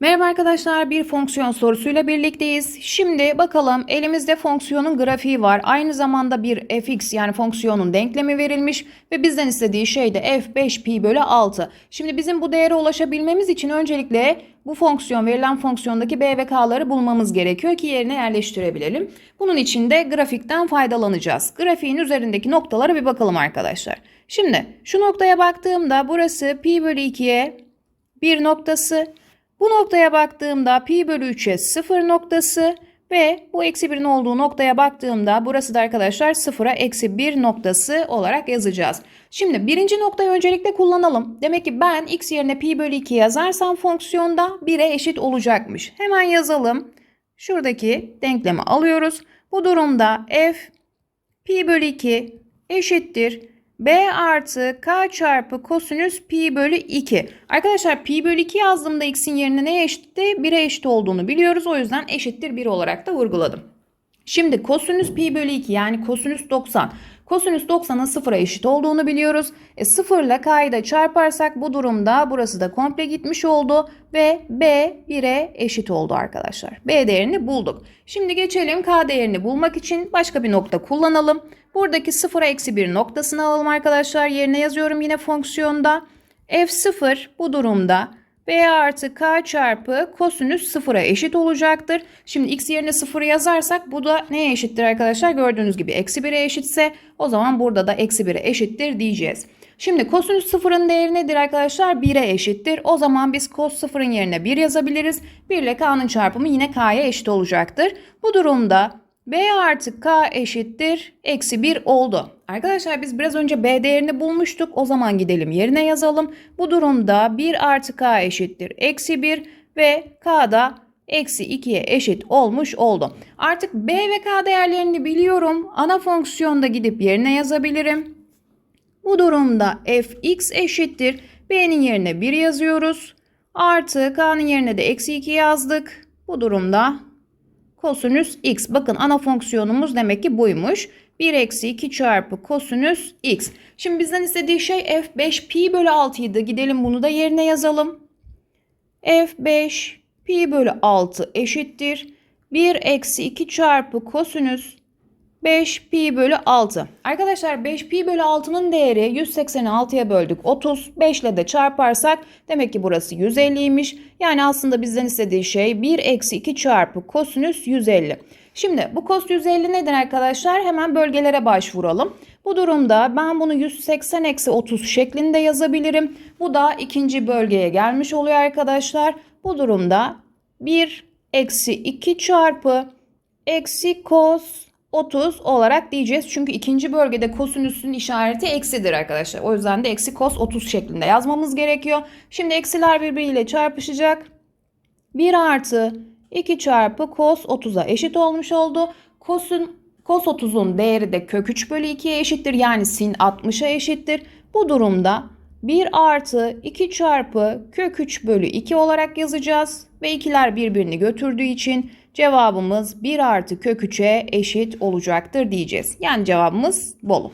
Merhaba arkadaşlar bir fonksiyon sorusuyla birlikteyiz. Şimdi bakalım elimizde fonksiyonun grafiği var. Aynı zamanda bir fx yani fonksiyonun denklemi verilmiş ve bizden istediği şey de f5 pi bölü 6. Şimdi bizim bu değere ulaşabilmemiz için öncelikle bu fonksiyon verilen fonksiyondaki b ve k'ları bulmamız gerekiyor ki yerine yerleştirebilelim. Bunun için de grafikten faydalanacağız. Grafiğin üzerindeki noktalara bir bakalım arkadaşlar. Şimdi şu noktaya baktığımda burası pi bölü 2'ye 1 noktası. Bu noktaya baktığımda pi bölü 3'e 0 noktası ve bu eksi 1'in olduğu noktaya baktığımda burası da arkadaşlar 0'a eksi 1 noktası olarak yazacağız. Şimdi birinci noktayı öncelikle kullanalım. Demek ki ben x yerine pi bölü 2 yazarsam fonksiyonda 1'e eşit olacakmış. Hemen yazalım. Şuradaki denklemi alıyoruz. Bu durumda f pi bölü 2 eşittir b artı k çarpı kosinüs pi bölü 2. Arkadaşlar pi bölü 2 yazdığımda x'in yerine ne eşitti? 1'e eşit olduğunu biliyoruz. O yüzden eşittir 1 olarak da vurguladım. Şimdi kosinüs pi bölü 2 yani kosinüs 90. Kosinüs 90'ın sıfıra eşit olduğunu biliyoruz. E, 0 ile k'yı da çarparsak bu durumda burası da komple gitmiş oldu ve b 1'e eşit oldu arkadaşlar. b değerini bulduk. Şimdi geçelim k değerini bulmak için başka bir nokta kullanalım. Buradaki 0'a eksi 1 noktasını alalım arkadaşlar. Yerine yazıyorum yine fonksiyonda. f0 bu durumda b artı k çarpı kosinüs 0'a eşit olacaktır. Şimdi x yerine 0 yazarsak bu da neye eşittir arkadaşlar? Gördüğünüz gibi eksi 1'e eşitse o zaman burada da eksi 1'e eşittir diyeceğiz. Şimdi kosinüs 0'ın değeri nedir arkadaşlar? 1'e eşittir. O zaman biz cos 0'ın yerine 1 yazabiliriz. 1 ile k'nın çarpımı yine k'ya eşit olacaktır. Bu durumda b artı k eşittir eksi 1 oldu. Arkadaşlar biz biraz önce b değerini bulmuştuk. O zaman gidelim yerine yazalım. Bu durumda 1 artı k eşittir eksi 1 ve k da eksi 2'ye eşit olmuş oldu. Artık b ve k değerlerini biliyorum. Ana fonksiyonda gidip yerine yazabilirim. Bu durumda fx eşittir. b'nin yerine 1 yazıyoruz. Artı k'nın yerine de eksi 2 yazdık. Bu durumda kosinüs x. Bakın ana fonksiyonumuz demek ki buymuş. 1 eksi 2 çarpı kosinüs x. Şimdi bizden istediği şey f5 pi bölü 6 idi. Gidelim bunu da yerine yazalım. f5 pi bölü 6 eşittir. 1 eksi 2 çarpı kosinüs 5 pi bölü 6. Arkadaşlar 5 pi bölü 6'nın değeri 186'ya böldük 30. 5 ile de çarparsak demek ki burası 150'ymiş. Yani aslında bizden istediği şey 1 eksi 2 çarpı kosinüs 150. Şimdi bu kos 150 nedir arkadaşlar? Hemen bölgelere başvuralım. Bu durumda ben bunu 180 eksi 30 şeklinde yazabilirim. Bu da ikinci bölgeye gelmiş oluyor arkadaşlar. Bu durumda 1 eksi 2 çarpı eksi kos 30 olarak diyeceğiz. Çünkü ikinci bölgede kosinüsün işareti eksidir arkadaşlar. O yüzden de eksi kos 30 şeklinde yazmamız gerekiyor. Şimdi eksiler birbiriyle çarpışacak. 1 artı 2 çarpı kos 30'a eşit olmuş oldu. Kosun, kos 30'un değeri de kök 3 bölü 2'ye eşittir. Yani sin 60'a eşittir. Bu durumda 1 artı 2 çarpı kök 3 bölü 2 olarak yazacağız. Ve ikiler birbirini götürdüğü için cevabımız 1 artı kök 3'e eşit olacaktır diyeceğiz. Yani cevabımız Bolu.